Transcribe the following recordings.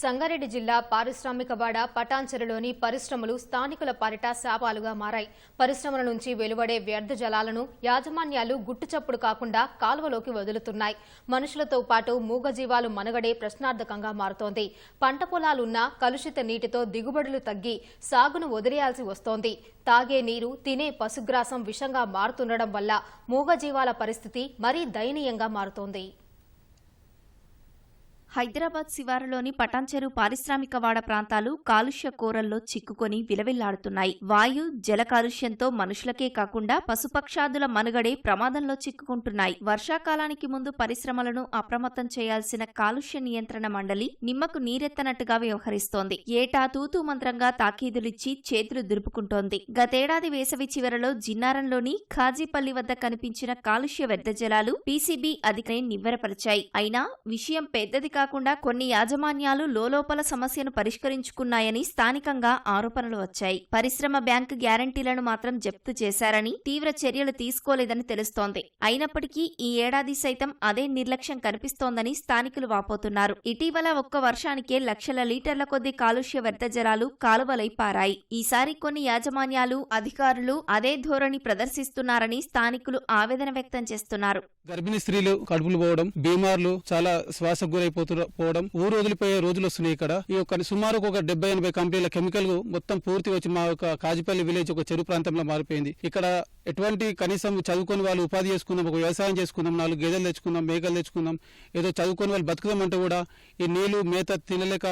సంగారెడ్డి జిల్లా పారిశ్రామికవాడ పటాన్చెరులోని పరిశ్రమలు స్థానికుల పాలిట శాపాలుగా మారాయి. పరిశ్రమల నుంచి వెలువడే వ్యర్థ జలాలను యాజమాన్యాలు గుట్టుచప్పుడు కాకుండా కాలువలోకి వదులుతున్నాయి. మనుషులతో పాటు మూగజీవాలు మనుగడే ప్రశ్నార్థకంగా మారుతోంది. పంట పొలాలున్నా కలుషిత నీటితో దిగుబడులు తగ్గి సాగును వదిలేయాల్సి వస్తోంది. తాగే నీరు తినే పశుగ్రాసం విషంగా మారుతుండడం వల్ల మూగజీవాల పరిస్థితి మరీ దయనీయంగా మారుతోంది. హైదరాబాద్ శివారులోని పటాన్చెరు పారిశ్రామికవాడ ప్రాంతాలు కాలుష్య కోరల్లో చిక్కుకొని విలవిల్లాడుతున్నాయి. వాయు జల కాలుష్యంతో మనుషులకే కాకుండా పశుపక్షాదుల మనుగడే ప్రమాదంలో చిక్కుకుంటున్నాయి. వర్షాకాలానికి ముందు పరిశ్రమలను అప్రమత్తం చేయాల్సిన కాలుష్య నియంత్రణ మండలి నిమ్మకు నీరెత్తనట్టుగా వ్యవహరిస్తోంది. ఏటా తూతూ మంత్రంగా తాకీదులిచ్చి చేతులు దులుపుకుంటోంది. గతేడాది వేసవి చివరలో జిన్నారంలోని ఖాజీపల్లి వద్ద కనిపించిన కాలుష్య వ్యర్థ జలాలు పీసీబీ అధికారి నివ్వెరపరిచాయి. అయినా విషయం పెద్దది కాకుండా కొన్ని యాజమాన్యాలు లోలోపల సమస్యను పరిష్కరించుకున్నాయని స్థానికంగా ఆరోపణలు వచ్చాయి. పరిశ్రమ బ్యాంకు గ్యారంటీలను మాత్రం జప్తు చేశారని తీవ్ర చర్యలు తీసుకోలేదని తెలుస్తోంది. అయినప్పటికీ ఈ ఏడాది సైతం అదే నిర్లక్ష్యం కనిపిస్తోందని స్థానికులు వాపోతున్నారు. ఇటీవల ఒక్క వర్షానికే లక్షల లీటర్ల కొద్ది కాలుష్య వ్యర్థజలాలు కాలువలై పారాయి. ఈసారి కొన్ని యాజమాన్యాలు అధికారులు అదే ధోరణి ప్రదర్శిస్తున్నారని స్థానికులు ఆవేదన వ్యక్తం చేస్తున్నారు. గర్భిణీ స్త్రీలు కడుపులు పోవడం బీమార్లు చాలా శ్వాసకు గురైపోతున్నారు. పోవడం ఊరు వదిలిపోయే రోజులు వస్తున్నాయి ఇక్కడ. ఈ యొక్క సుమారు ఒక డెబ్బై ఎనభై కంపెనీల కెమికల్ మొత్తం పూర్తి వచ్చి మా యొక్క కాజిపల్లి విలేజ్ ఒక చెరు ప్రాంతంలో మారిపోయింది. ఇక్కడ ఎటువంటి కనీసం చదువుకొని వాళ్ళు ఉపాధి చేసుకుందాం ఒక వ్యవసాయం చేసుకుందాం నాలుగు గేదెలు తెచ్చుకుందాం మేకలు తెచ్చుకుందాం ఏదో చదువుకొని వాళ్ళు బతుకుదాం అంటే కూడా ఈ నీళ్ళు మేత తినలేక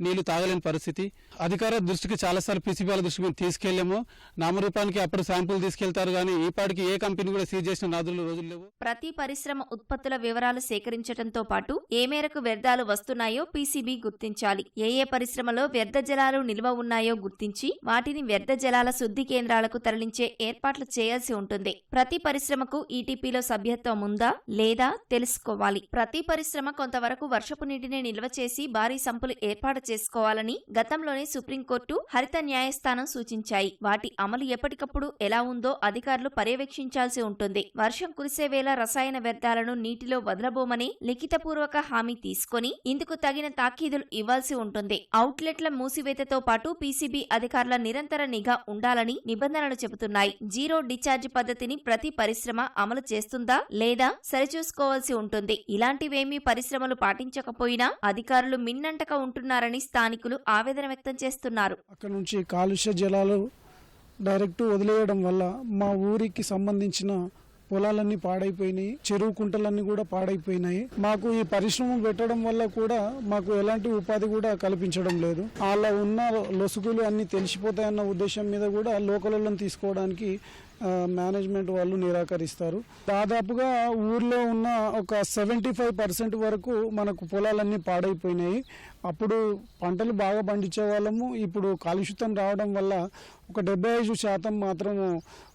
నీళ్ళు తాగలేని పరిస్థితి. అధికార దృష్టికి చాలాసార్లు పీసీబీ దృష్టికి మేము తీసుకెళ్ళాము నామరూపానికి అప్పుడు శాంపుల్ తీసుకెళ్తారు కానీ ఈ పాటికి ఏ కంపెనీ కూడా సీజ్ చేసిన నాదులు రోజులు లేవు. ప్రతి పరిశ్రమ ఉత్పత్తుల వివరాలు సేకరించడంతో పాటు ఏ మేరకు వ్యర్థాలు వస్తున్నాయో పీసీబీ గుర్తించాలి. ఏ ఏ పరిశ్రమలో వ్యర్థ జలాలు నిల్వ ఉన్నాయో గుర్తించి వాటిని వ్యర్థ జలాల శుద్ధి కేంద్రాలకు తరలించే ఏర్పాట్లు చేయాల్సి ఉంటుంది. ప్రతి పరిశ్రమకు ఈటీపీలో సభ్యత్వం ఉందా లేదా తెలుసుకోవాలి. ప్రతి పరిశ్రమ కొంతవరకు వర్షపు నీటిని నిల్వ చేసి భారీ సంపులు ఏర్పాటు చేసుకోవాలని గతంలోనే సుప్రీంకోర్టు హరిత న్యాయస్థానం సూచించాయి. వాటి అమలు ఎప్పటికప్పుడు ఎలా ఉందో అధికారులు పర్యవేక్షించాల్సి ఉంటుంది. వర్షం కురిసే వేళ రసాయన వ్యర్థాలను నీటిలో వదలబోమని లిఖితపూర్వక హామీ తీసుకొని ఇందుకు తగిన తాకీదులు ఇవ్వాల్సి ఉంటుంది. అవుట్లెట్ల మూసివేతతో పాటు పీసీబీ అధికారుల నిరంతర నిఘా ఉండాలని నిబంధనలు చెబుతున్నాయి. జీరో డిశ్చార్జ్ పద్ధతిని ప్రతి పరిశ్రమ అమలు చేస్తుందా లేదా సరిచూసుకోవాల్సి ఉంటుంది. ఇలాంటివేమీ పరిశ్రమలు పాటించకపోయినా అధికారులు మిన్నంటక ఉంటున్నారని స్థానికులు ఆవేదన వ్యక్తం చేస్తున్నారు. అక్కడ నుంచి కాలుష్య జలాలు డైరెక్ట్ వదిలేయడం వల్ల మా ఊరికి సంబంధించిన పొలాలన్నీ పాడైపోయినాయి చెరువు కుంటలన్నీ కూడా పాడైపోయినాయి. మాకు ఈ పరిశ్రమ పెట్టడం వల్ల కూడా మాకు ఎలాంటి ఉపాధి కూడా కల్పించడం లేదు. అలా ఉన్న లొసుగులు అన్ని తెలిసిపోతాయన్న ఉద్దేశం మీద కూడా లోకలను తీసుకోవడానికి మేనేజ్మెంట్ వాళ్ళు నిరాకరిస్తారు. దాదాపుగా ఊర్లో ఉన్న ఒక సెవెంటీ ఫైవ్ పర్సెంట్ వరకు మనకు పొలాలన్నీ పాడైపోయినాయి. అప్పుడు పంటలు బాగా పండించే వాళ్ళము ఇప్పుడు కాలుష్యం రావడం వల్ల ఒక డెబ్బై ఐదు శాతం మాత్రము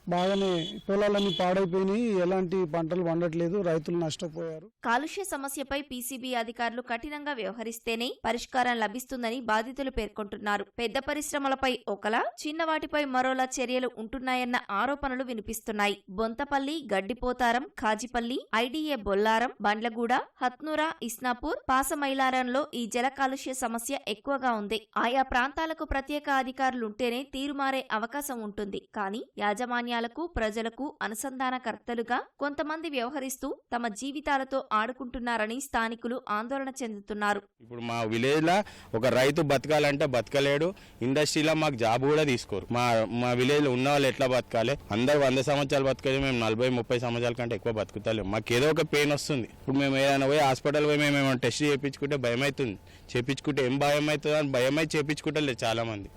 బాగానే పొలాలన్నీ పాడైపోయినాయి. ఎలాంటి పంటలు పండట్లేదు రైతులు నష్టపోయారు. కాలుష్య సమస్యపై పీసీబీ అధికారులు కఠినంగా వ్యవహరిస్తేనే పరిష్కారం లభిస్తుందని బాధితులు పేర్కొంటున్నారు. పెద్ద పరిశ్రమలపై ఒకలా చిన్నవాటిపై మరోలా చర్యలు ఉంటున్నాయన్న ఆరోపణలు వినిపిస్తున్నాయి. బొంతపల్లి గడ్డిపోతారం కాజిపల్లి ఐడిఏ బొల్లారం బండ్లగూడ హత్నూరా ఇస్నాపూర్ పాసమైలారంలో ఈ జల కాలుష్య సమస్య ఎక్కువగా ఉంది. ఆయా ప్రాంతాలకు ప్రత్యేక అధికారులుంటేనే తీరుమారే అవకాశం ఉంటుంది. కానీ యాజమాన్యాలకు ప్రజలకు అనుసంధానకర్తలుగా కొంతమంది వ్యవహరిస్తూ తమ జీవితాలతో ఆడుకుంటున్నారని స్థానికులు ఆందోళన చెందుతున్నారు. ఇప్పుడు మా విలేజ్ లా ఒక రైతు బతకాలంటే బతకలేడు. ఇండస్ట్రీలో మాకు జాబ్ కూడా తీసుకోరు. మా మా విలేజ్లో ఉన్న వాళ్ళు ఎట్లా బతకాలి? అందరు వంద సంవత్సరాలు బతకాలి మేము నలభై ముప్పై సంవత్సరాల కంటే ఎక్కువ బతుకుతలేము మాకు ఏదో ఒక పెయిన్ వస్తుంది. ఇప్పుడు మేము ఏదైనా పోయి హాస్పిటల్ పోయి మేము ఏమైనా టెస్ట్ చేయించుకుంటే భయం అవుతుంది చేయించుకుంటే ఏం భయం అవుతుంది అని భయం అయితే చేయించుకుంటలేదు చాలామంది.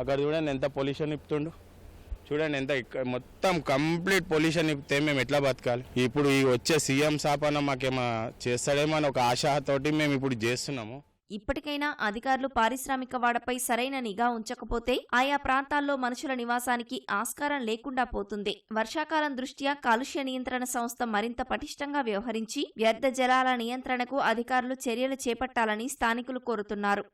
అక్కడ చూడండి ఎంత పొల్యూషన్ ఇప్పుతుండు చూడండి ఎంత ఇక్కడ మొత్తం కంప్లీట్ పొల్యూషన్ ఇప్పితే మేము ఎట్లా బతకాలి? ఇప్పుడు ఈ వచ్చే సీఎం సాపన మాకేమో చేస్తాడేమో అని ఒక ఆశతోటి మేము ఇప్పుడు చేస్తున్నాము. ఇప్పటికైనా అధికారులు పారిశ్రామిక వాడపై సరైన నిఘా ఉంచకపోతే ఆయా ప్రాంతాల్లో మనుషుల నివాసానికి ఆస్కారం లేకుండా పోతుంది. వర్షాకాలం దృష్ట్యా కాలుష్య నియంత్రణ సంస్థ మరింత పటిష్టంగా వ్యవహరించి వ్యర్థ జలాల నియంత్రణకు అధికారులు చర్యలు చేపట్టాలని స్థానికులు కోరుతున్నారు.